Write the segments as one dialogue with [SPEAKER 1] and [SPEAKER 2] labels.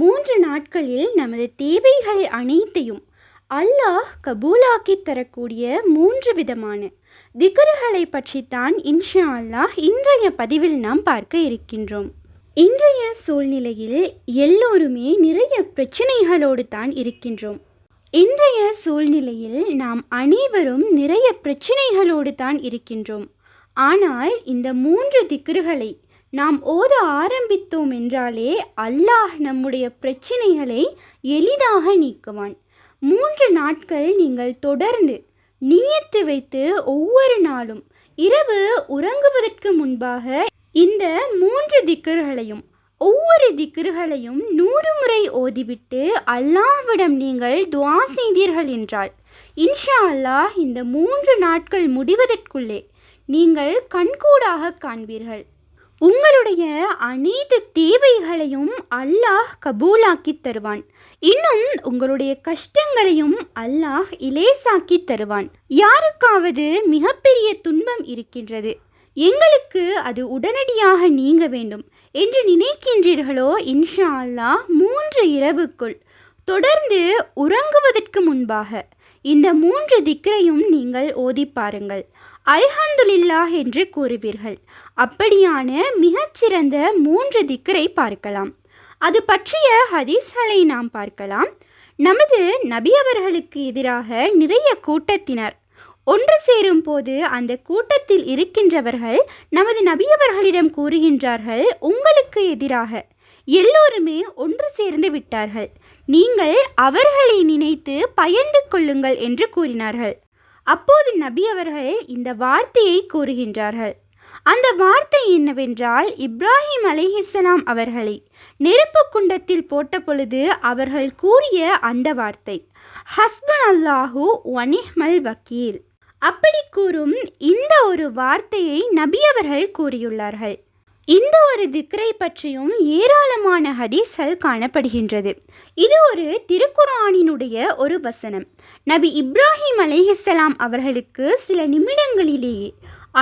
[SPEAKER 1] மூன்று நாட்களில் நமது தேவைகள் அனைத்தையும் அல்லாஹ் கபூலாக்கி தரக்கூடிய மூன்று விதமான திகர்களை பற்றித்தான் இன்ஷா அல்லாஹ் இன்றைய பதிவில் நாம் பார்க்க இருக்கின்றோம். இன்றைய சூழ்நிலையில் எல்லோருமே நிறைய பிரச்சனைகளோடு தான் இருக்கின்றோம். இன்றைய சூழ்நிலையில் நாம் அனைவரும் நிறைய பிரச்சனைகளோடு தான் இருக்கின்றோம். ஆனால் இந்த மூன்று திக்ருகளை நாம் ஓத ஆரம்பித்தோம் என்றாலே அல்லாஹ் நம்முடைய பிரச்சினைகளை எளிதாக நீக்குவான். மூன்று நாட்கள் நீங்கள் தொடர்ந்து நீயத்து வைத்து ஒவ்வொரு நாளும் இரவு உறங்குவதற்கு முன்பாக இந்த மூன்று திக்கர்களையும் ஒவ்வொரு திக்ருகளையும் நூறு முறை ஓதிவிட்டு அல்லாஹ்விடம் நீங்கள் துவா செய்தீர்கள் என்றால் இன்ஷா அல்லாஹ் இந்த மூன்று நாட்கள் முடிவதற்குள்ளே நீங்கள் கண்கூடாக காண்பீர்கள். உங்களுடைய அனைத்து தேவைகளையும் அல்லாஹ் கபூலாக்கி தருவான். இன்னும் உங்களுடைய கஷ்டங்களையும் அல்லாஹ் இலேசாக்கி தருவான். யாருக்காவது மிகப்பெரிய துன்பம் இருக்கின்றது. எங்களுக்கு அது உடனடியாக நீங்க வேண்டும் என்று நினைக்கின்றீர்களோ இன்ஷா அல்லாஹ் மூன்று இரவுக்குள். தொடர்ந்து உறங்குவதற்கு முன்பாக இந்த மூன்று திக்கரையும் நீங்கள் ஓதி பாருங்கள். அல்ஹம்துலில்லாஹ் என்று கூறுவீர்கள். அப்படியான மிகச்சிறந்த மூன்று திக்கரை பார்க்கலாம். அது பற்றிய ஹதீஸ்களை நாம் பார்க்கலாம். நமது நபி அவர்களுக்கு எதிராக நிறைய கூட்டத்தினர். ஒன்று சேரும் போது அந்த கூட்டத்தில் இருக்கின்றவர்கள் நமது நபியவர்களிடம் கூறுகின்றார்கள் உங்களுக்கு எதிராக எல்லோருமே ஒன்று சேர்ந்து விட்டார்கள். நீங்கள் அவர்களை நினைத்து பயந்து கொள்ளுங்கள் என்று கூறினார்கள். அப்போது நபி அவர்கள் இந்த வார்த்தையை கூறுகின்றார்கள். அந்த வார்த்தை என்னவென்றால் இப்ராஹிம் அலிஹிஸ்லாம் அவர்களை நெருப்பு குண்டத்தில் போட்ட பொழுது அவர்கள் கூறிய அந்த வார்த்தை ஹஸ்பன் அல்லாஹூ வனிஹ்மல் வக்கீல். அப்படி கூறும் இந்த ஒரு வார்த்தையை நபி அவர்கள் கூறியுள்ளார்கள். இந்த ஒரு திக்ரை பற்றியும் ஏராளமான ஹதீஸ்கள் காணப்படுகின்றது. இது ஒரு திருக்குரானினுடைய ஒரு வசனம். நபி இப்ராஹிம் அலிஹிஸ்லாம் அவர்களுக்கு சில நிமிடங்களிலேயே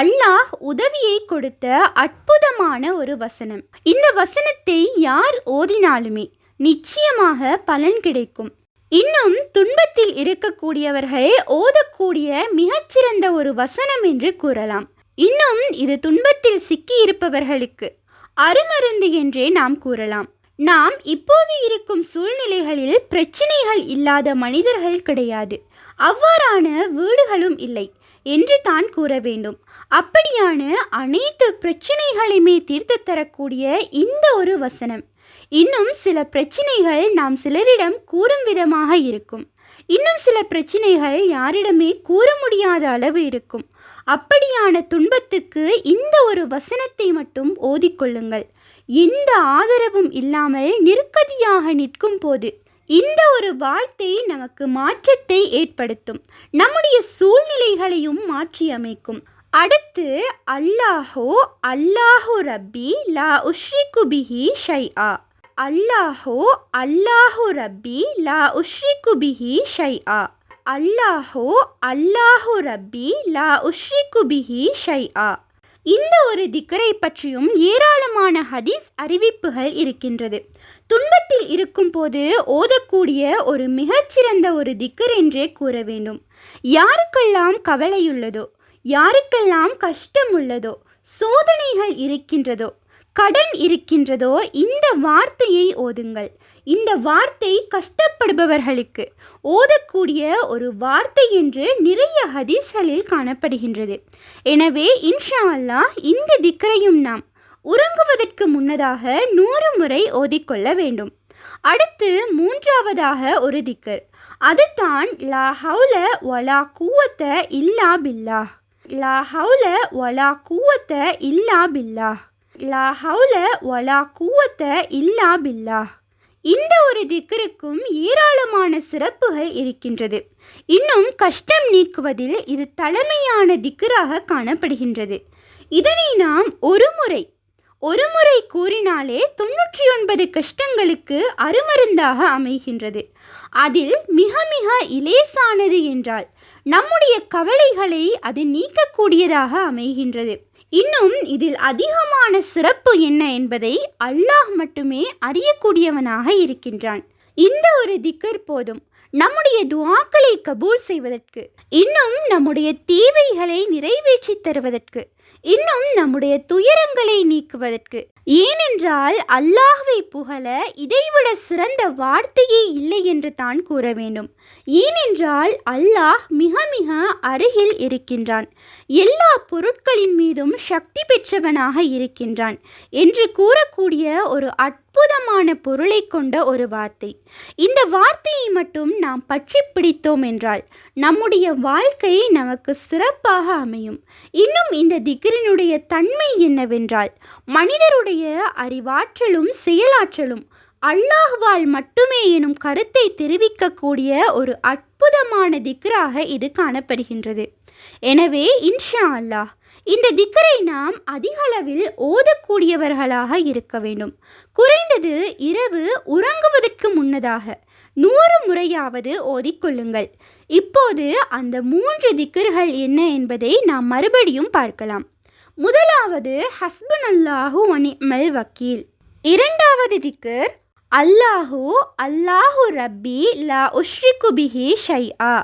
[SPEAKER 1] அல்லாஹ் உதவியை கொடுத்த அற்புதமான ஒரு வசனம். இந்த வசனத்தை யார் ஓதினாலுமே நிச்சயமாக பலன் கிடைக்கும். இன்னும் துன்பத்தில் இருக்கக்கூடியவர்கள் ஓதக்கூடிய மிகச்சிறந்த ஒரு வசனம் என்று கூறலாம். இன்னும் இது துன்பத்தில் சிக்கியிருப்பவர்களுக்கு அருமருந்து என்றே நாம் கூறலாம். நாம் இப்போது இருக்கும் சூழ்நிலைகளில் பிரச்சனைகள் இல்லாத மனிதர்கள் கிடையாது. அவ்வாறான வீடுகளும் இல்லை. என்று தான் கூற வேண்டும். அப்படியான அனைத்து பிரச்சனைகளையுமே தீர்த்து தரக்கூடிய இந்த ஒரு வசனம். இன்னும் சில பிரச்சனைகள் நாம் சிலரிடம் கூறும் விதமாக இருக்கும். இன்னும் சில பிரச்சனைகள் யாரிடமே கூற முடியாத அளவு இருக்கும். அப்படியான துன்பத்துக்கு இந்த ஒரு வசனத்தை மட்டும் ஓதிக்கொள்ளுங்கள் எந்த ஆதரவும் இல்லாமல் நிற்கதியாக நிற்கும் போது இந்த ஒரு வார்த்தை நமக்கு மாற்றத்தை ஏற்படுத்தும். நம்முடைய சூழ்நிலைகளையும் மாற்றி அமைக்கும். அடுத்து அல்லாஹோ அல்லாஹோ ரப்பி லா உஷ்ரிக்கு பிஹி ஷை ஆ அல்லாஹோ அல்லாஹோ ரப்பி லா உஷ்ரிக்கு பிஹி ஷை ஆ அல்லாஹோ அல்லாஹோ ரப்பி லா உஷ்ரிக்கு பிஹி ஷை ஆ இந்த ஒரு திக்கரை பற்றியும் ஏராளமான ஹதீஸ் அறிவிப்புகள் இருக்கின்றது. துன்பத்தில் இருக்கும் போது ஓதக்கூடிய ஒரு மிகச்சிறந்த ஒரு திக்கர் என்றே கூற வேண்டும். யாருக்கெல்லாம் கவலையுள்ளதோ யாருக்கெல்லாம் கஷ்டம் உள்ளதோ சோதனைகள் இருக்கின்றதோ கடன் இருக்கின்றதோ இந்த வார்த்தையை ஓதுங்கள். இந்த வார்த்தை கஷ்டப்படுபவர்களுக்கு ஓதக்கூடிய ஒரு வார்த்தை என்று நிறைய ஹதீஸ்களில் காணப்படுகின்றது. எனவே இன்ஷா அல்லாஹ் இந்த திக்கரையும் நாம் உறங்குவதற்கு முன்னதாக நூறு முறை ஓதிக்கொள்ள வேண்டும். அடுத்து மூன்றாவதாக ஒரு திக்கர் அதுதான் லா ஹவுல வலா கூவத்த இல்லா பில்லா. லா ஹவுல வலா கூவத்த இல்லா பில்லா. லா ஹவுல வலா கூவத்த இல்லா பில்லா.
[SPEAKER 2] இந்த ஒரு திக்கருக்கும் ஏராளமான சிறப்புகள் இருக்கின்றது. இன்னும் கஷ்டம் நீக்குவதில் இது தலைமையான திக்கராக காணப்படுகின்றது. இதனை நாம் ஒரு முறை ஒரு முறை கூறினாலே தொன்னூற்றி ஒன்பது கஷ்டங்களுக்கு அருமருந்தாக அமைகின்றது. அதில் மிக மிக இலேசானது என்றால் நம்முடைய கவலைகளை அது நீக்கக்கூடியதாக அமைகின்றது. இன்னும் இதில் அதிகமான சிறப்பு என்ன என்பதை அல்லாஹ் மட்டுமே அறியக்கூடியவனாக இருக்கின்றான். இந்த ஒரு திக்கர் போதும். நம்முடைய துவாக்களை கபூல் செய்வதற்கு இன்னும் நம்முடைய தேவைகளை நிறைவேற்றி தருவதற்கு இன்னும் நம்முடைய துயரங்களை நீக்குவதற்கு. ஏனென்றால் அல்லாஹ்வை புகழ இதைவிட சிறந்த வார்த்தையே இல்லை என்று தான் கூற வேண்டும். ஏனென்றால் அல்லாஹ் மிக மிக அருகில் இருக்கின்றான். எல்லா பொருட்களின் மீதும் சக்தி பெற்றவனாக இருக்கின்றான் என்று கூறக்கூடிய ஒரு அற்புதமான பொருளை கொண்ட ஒரு வார்த்தை. இந்த வார்த்தையை மட்டும் நாம் பற்றி பிடித்தோம் என்றால் நம்முடைய வாழ்க்கை நமக்கு சிறப்பாக அமையும். இன்னும் இந்த திகிரினுடைய தன்மை என்னவென்றால் மனிதருடைய அறிவாற்றலும் செயலாற்றலும் அல்லாஹ்வால் மட்டுமே எனும் கருத்தை தெரிவிக்கக்கூடிய ஒரு அற்புதமான திக்ராக இது காணப்படுகின்றது. எனவே இன்ஷா அல்லாஹ் இந்த திக்கரை நாம் அதிகளவில் ஓதக்கூடியவர்களாக இருக்க வேண்டும். குறைந்தது இரவு உறங்குவதற்கு முன்னதாக நூறு முறையாவது ஓதிக்கொள்ளுங்கள். இப்போது அந்த மூன்று திக்கர்கள் என்ன என்பதை நாம் மறுபடியும் பார்க்கலாம். முதலாவது ஹஸ்பன் அல்லாஹு அனிமல் வக்கீல். இரண்டாவது திக்கர் அல்லாஹு அல்லாஹு ரப்பி லா உஷ்ரிகுபிஹி ஷை ஆ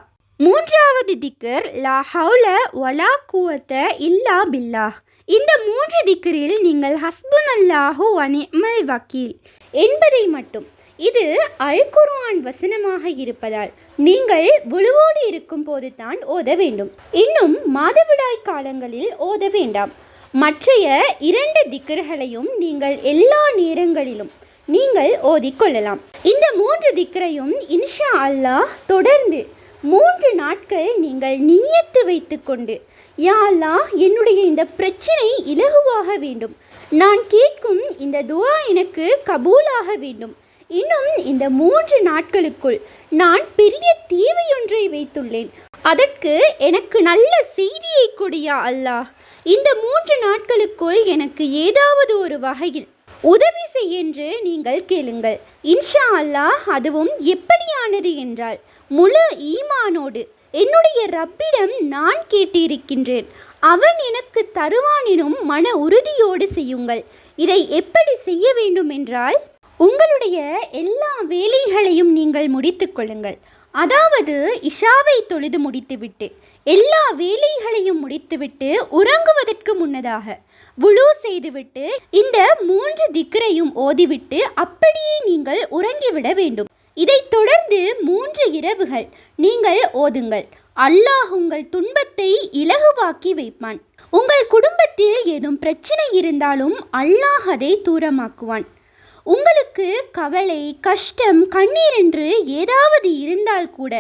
[SPEAKER 2] மூன்றாவது திக்கர் லா ஹவுல வலா குவத்த இல்லா பில்லாஹ். இந்த மூன்று திக்கரில் நீங்கள் ஹஸ்புன் அல்லாஹு அனிமல் வக்கீல். என்பதை மட்டும். இது அல் குர்ஆன் வசனமாக இருப்பதால் நீங்கள் விழுவோடு இருக்கும் போது தான் ஓத வேண்டும். இன்னும் மாதவிடாய் காலங்களில் ஓத வேண்டாம். மற்றைய இரண்டு திக்கர்களையும் நீங்கள் எல்லா நேரங்களிலும் நீங்கள் ஓதிக்கொள்ளலாம் இந்த மூன்று திக்கரையும் இன்ஷா அல்லாஹ் தொடர்ந்து மூன்று நாட்கள் நீங்கள் நீயத்து வைத்துக்கொண்டு யா அல்லாஹ் என்னுடைய இந்த பிரச்சனை இலகுவாக வேண்டும். நான் கேட்கும் இந்த துவா எனக்கு கபூலாக வேண்டும். இன்னும் இந்த மூன்று நாட்களுக்குள் நான் பெரிய தேவையொன்றை வைத்துள்ளேன். அதற்கு எனக்கு நல்ல செய்தியை கொடியா அல்லாஹ் இந்த மூன்று நாட்களுக்குள் எனக்கு ஏதாவது ஒரு வகையில் உதவி செய்யென்று நீங்கள் கேளுங்கள். இன்ஷா அல்லாஹ் அதுவும் எப்படியானது என்றால் முழு ஈமானோடு என்னுடைய ரப்பிடம் நான் கேட்டிருக்கின்றேன். அவன் எனக்கு தருவானினும் மன உறுதியோடு செய்யுங்கள். இதை எப்படி செய்ய வேண்டும் என்றால் உங்களுடைய எல்லா வேலைகளையும் நீங்கள் முடித்து கொள்ளுங்கள். அதாவது இஷாவை தொழுது முடித்துவிட்டு எல்லா வேலைகளையும் முடித்துவிட்டு உறங்குவதற்கு முன்னதாக வுழு செய்துவிட்டு இந்த மூன்று திக்கரையும் ஓதிவிட்டு அப்படியே நீங்கள் உறங்கிவிட வேண்டும். இதைத் தொடர்ந்து மூன்று இரவுகள் நீங்கள் ஓதுங்கள். அல்லாஹ் உங்கள் துன்பத்தை இலகுவாக்கி வைப்பான். உங்கள் குடும்பத்தில் ஏதும் பிரச்சனை இருந்தாலும் அல்லாஹ் அதை தூரமாக்குவான். உங்களுக்கு கவலை கஷ்டம் கண்ணீர் என்று ஏதாவது இருந்தால் கூட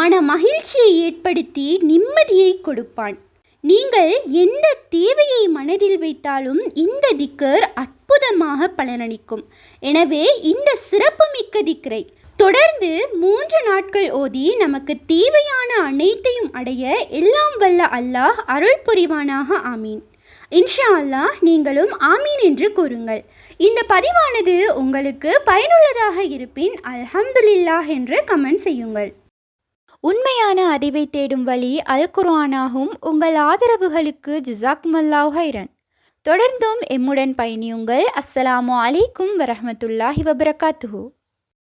[SPEAKER 2] மன மகிழ்ச்சியை ஏற்படுத்தி நிம்மதியை கொடுப்பான். நீங்கள் எந்த தேவையை மனதில் வைத்தாலும் இந்த திக்கர் அற்புதமாக பலனளிக்கும். எனவே இந்த சிறப்புமிக்க திக்கரை தொடர்ந்து மூன்று நாட்கள் ஓதி நமக்கு தேவையான அனைத்தையும் அடைய எல்லாம் வல்ல அல்லாஹ் அருள் புரிவானாக ஆமீன். இன்ஷா அல்லாஹ் நீங்களும் ஆமீன் என்று கூறுங்கள். இந்த பதிவானது உங்களுக்கு பயனுள்ளதாக இருப்பின் அல்ஹம்துலில்லாஹ் என்று கமெண்ட் செய்யுங்கள்.
[SPEAKER 1] உண்மையான அறிவை தேடும் வழி அல் குர்ஆனாகும் உங்கள் ஆதரவுகளுக்கு ஜிசாக்மல்லாஹ் ஹைரன் தொடர்ந்தும் எம்முடன் பயணியுங்கள். அஸ்ஸலாமு அலைக்கும் வரமத்துல்லாஹி வபரகாத்துஹூ.